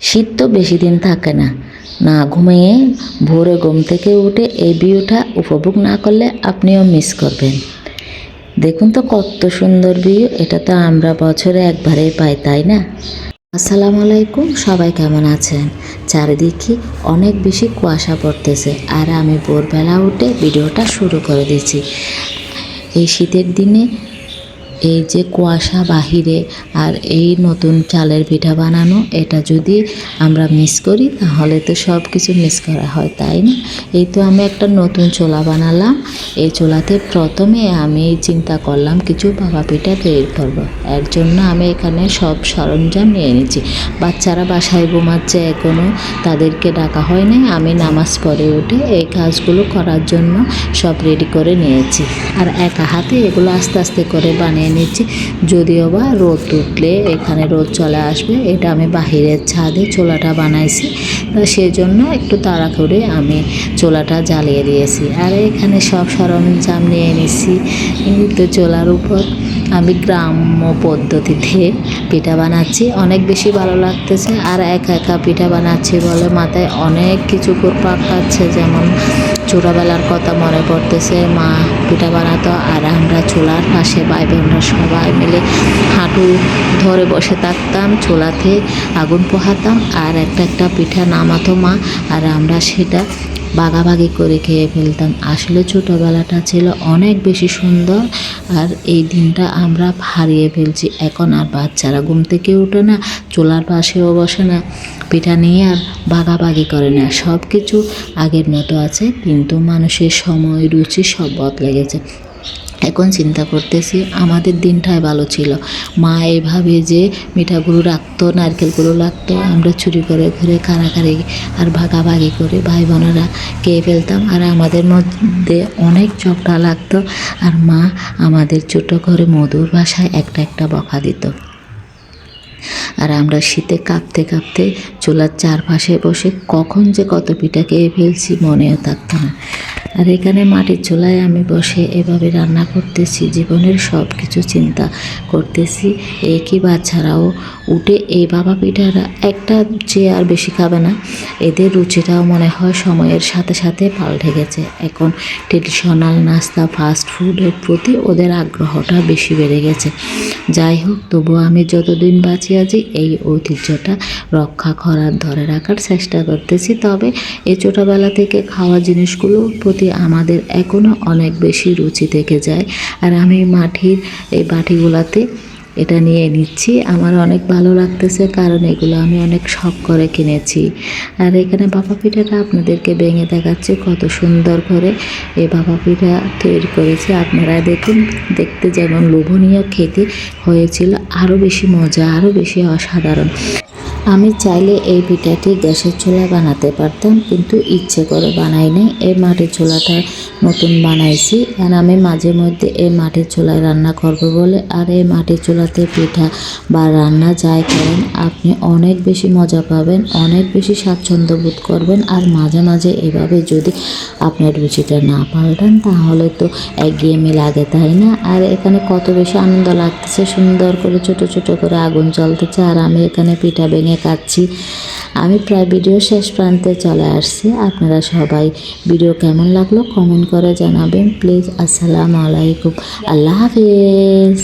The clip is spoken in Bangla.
শীত তো বেশি দিন থাকে না। না ঘুমিয়ে ভোরে ঘুম থেকে উঠে এই ভিউটা উপভোগ না করলে আপনিও মিস করবেন। দেখুন তো কত সুন্দর ভিউ এটা তো আমরা বছরে একবারেই পাই, তাই না? আসসালামু আলাইকুম, সবাই কেমন আছেন? চারিদিকে অনেক বেশি কুয়াশা পড়তেছে আর আমি ভোরবেলা উঠে ভিডিওটা শুরু করে দিয়েছি। এই শীতের দিনে এই যে কুয়াশা বাহিরে আর এই নতুন চালের পিঠা বানানো, এটা যদি আমরা মিস করি, তাহলে তো সব কিছু মিস করা হয়, তাই না? এই তো আমি একটা নতুন চোলা বানালাম। এই চোলাতে প্রথমে আমি চিন্তা করলাম, কিছু বাবা পিঠা তৈরি করব। এর জন্য আমি এখানে সব সরঞ্জাম নিয়ে নিয়েছি। বাচ্চারা বাসায় ঘুমাচ্ছে এখনও তাদেরকে ডাকা হয় নাই। আমি নামাজ পড়ে উঠে এই কাজগুলো করার জন্য সব রেডি করে নিয়েছি। আর একা হাতে এগুলো আস্তে আস্তে করে বানিয়ে নিচ্ছি। যদিও বা রোদ উঠলে এখানে রোদ চলে আসবে, এটা আমি বাহিরের ছাদে চোলাটা বানাইছি। তা সেই জন্য একটু তাড়া করে আমি চোলাটা জ্বালিয়ে দিয়েছি। আর এখানে সব সরঞ্জাম নিয়ে নিছি তো চোলার উপর। আমি গ্রাম্য পদ্ধতিতে পিঠা বানাচ্ছি। অনেক বেশি ভালো লাগতেছে আর একা একা পিঠা বানাচ্ছি বলে মাথায় অনেক কিছু পাক পাচ্ছে যেমন ছোটোবেলার কথা মনে পড়তেছে, মা পিঠা বানাতো আর আমরা চুলার পাশে ভাই বোনরা সবাই মিলে হাঁটু ধরে বসে থাকতাম, চুলাতে আগুন পোহাতাম আর একটা একটা পিঠা নামাতো মা আর আমরা সেটা বাগাবাগি করে খেয়ে ফেলতাম। আসলে ছোটোবেলাটা ছিল অনেক বেশি সুন্দর আর এই দিনটা আমরা হারিয়ে ফেলছি। এখন আর বাচ্চারা ঘুম থেকে ওঠে না, চোলার পাশেও বসে না, পিঠা নিয়ে আর বাগাবাগি করে না। সব কিছু আগের মতো আছে, কিন্তু মানুষের সময়, রুচি সব বদলে গেছে। এখন চিন্তা করতেছি আমাদের দিনটাই ভালো ছিল। মা এভাবে যে মিঠাগুলো রাখতো, নারকেলগুলো রাখতো, আমরা চুরি করে ঘুরে কারাকারি আর ভাগাভাগি করে ভাই বোনেরা খেয়ে ফেলতাম। আর আমাদের মধ্যে অনেক চকটা লাগতো। আর মা আমাদের ছোটো করে মধুর ভাষায় একটা একটা বকা দিত। আর আমরা শীতে কাঁপতে কাঁপতে চুলার চারপাশে বসে কখন যে কত পিঠা খেয়ে ফেলছি মনেও থাকতো না। আর এখানে মাটির চুলায় আমি বসে এভাবে রান্না করতেছি, জীবনের সব কিছু চিন্তা করতেছি। একই বাচ্চারাও উঠে এই বাবা পিঠারা একটা চেয়ে আর বেশি খাবে না, এদের রুচিটাও মনে হয় সময়ের সাথে সাথে পাল্টে গেছে। এখন ট্রেডিশনাল নাস্তা ফাস্ট ফুডের প্রতি ওদের আগ্রহটা বেশি বেড়ে গেছে। যাই হোক তবু আমি যতদিন বাঁচি আছি, এই ঐতিহ্যটা রক্ষা করার, ধরে রাখার চেষ্টা করতেছি। তবে এই ছোটোবেলা থেকে খাওয়া জিনিসগুলোর প্রতি আমাদের এখনও অনেক বেশি রুচি থেকে যায়, আর আমি মাটির এই বাটিগুলাতে এটা নিয়ে নিচ্ছি, আমার অনেক ভালো লাগতেছে কারণ এগুলো আমি অনেক শখ করে কিনেছি। আর এখানে বাবা পিঠাটা আপনাদেরকে ভেঙে দেখাচ্ছে, কত সুন্দর করে এই বাবা পিঠা তৈরি করেছি। আপনারা দেখুন, দেখতে যেমন লোভনীয়, খেতে হয়েছিল আরও বেশি মজা আরও বেশি অসাধারণ। আমি চাইলে এই পিঠাটি গ্যাসের চুলা বানাতে পারতাম, কিন্তু ইচ্ছে করে বানাই নাই। এই মাটির চুলাটা নতুন বানাইছি। আর আমি মাঝে মধ্যে এই মাটির চুলায় রান্না করব বলে, আর এই মাটির চুলাতে পিঠা বা রান্না যাই করেন, আপনি অনেক বেশি মজা পাবেন, অনেক বেশি স্বাচ্ছন্দ্য বোধ করবেন। আর মাঝে মাঝে এভাবে যদি আপনার রুচিটা না পাল্টান, তাহলে তো একঘেয়েমি লাগে, তাই না? আর এখানে কত বেশি আনন্দ লাগতেছে, সুন্দর করে ছোট ছোট করে আগুন জ্বলতেছে, আর আমি এখানে পিঠা ভেঙে কাটছি। আমি প্রায় ভিডিও শেষ প্রান্তে চলে আসছি। আপনারা সবাই ভিডিও কেমন লাগল কমেন্ট করে জানাবেন। প্লিজ, আসসালামু আলাইকুম। আল্লাহ হাফিজ।